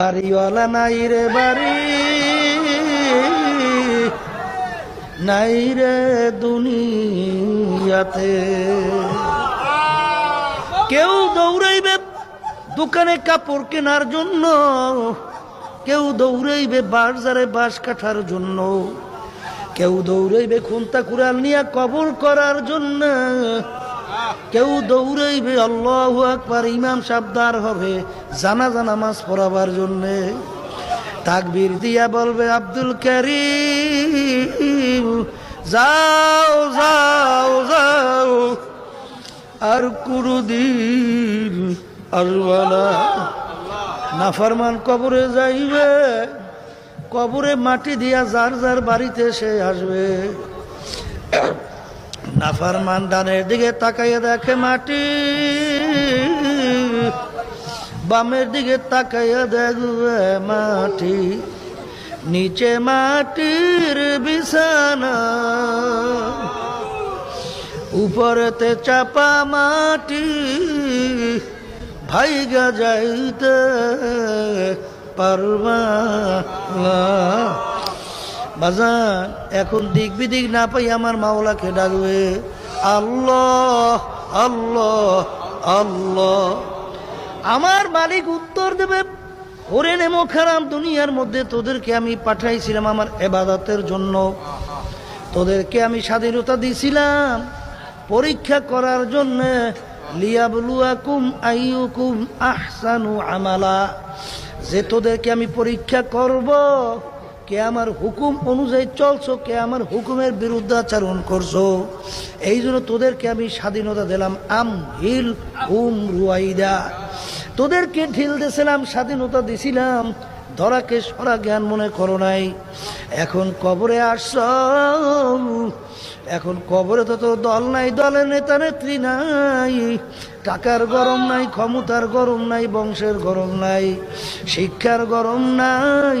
বাড়িওয়ালা নাই রে বাড়ি, নাই রে দুনিয়াতে। কেউ দৌড়াইবে দোকানে কাপড় কেনার জন্য, কেউ দৌড়াইবে বাজারে বাঁশ কাটার জন্য, কেউ দৌড়াইবে খুন্তা কুড়াল নিয়ে কবর করার জন্য। কেউ দৌড়াইবে, আল্লাহ আকবার, ইমাম সাবদার হবে জানা জানা মাছ পড়াবার জন্যে। তাকবীর দিয়া বলবে, আব্দুল করিম, যাও যাও যাও, আর কুরুদিন আসবানা নাফরমান কবরে যাইবে, কবরে মাটি দিয়া যার যার বাড়িতে সে আসবে। নাফরমান ডানের দিকে তাকাইয়ে দেখে মাটি। বামের দিকে তাকাইয়া দেখবে মাটি। নিচে মাটির বিছানা। উপরেতে চাপা মাটি। ভাইগা যাইতে পারবা। বাজান, এখন দিক বিদিক না পাই আমার মাওলাকে ডাকবে। আল্লাহ আল্লাহ আল্লাহ। আমার মালিক উত্তর দেবে, ওরে নেমো খারাপ দুনিয়ার মধ্যে তোদেরকে আমি পাঠাইছিলাম আমার এবাদতের জন্য। তোদেরকে আমি স্বাধীনতা দিছিলাম পরীক্ষা করার জন্য। লিয়াবলুয়াকুম আইয়ুকুম আহসানু আমালা। যে তোদেরকে আমি পরীক্ষা করব কে আমার হুকুম অনুযায়ী চলছো, কে আমার হুকুমের বিরুদ্ধে আচরণ করছ? এই জন্য তোদেরকে আমি স্বাধীনতা দিলাম। আম হিল হুম রুয়াইদা। তোদেরকে ঢিল দিয়েছিলাম স্বাধীনতা দিছিলাম। ধরাকে সরা জ্ঞান মনে করো নাই। এখন কবরে আসছ এখন কবরে তো তোর দল নাই, দলের নেতা নেত্রী নাই। টাকার গরম নাই, ক্ষমতার গরম নাই, বংশের গরম নাই, শিক্ষার গরম নাই।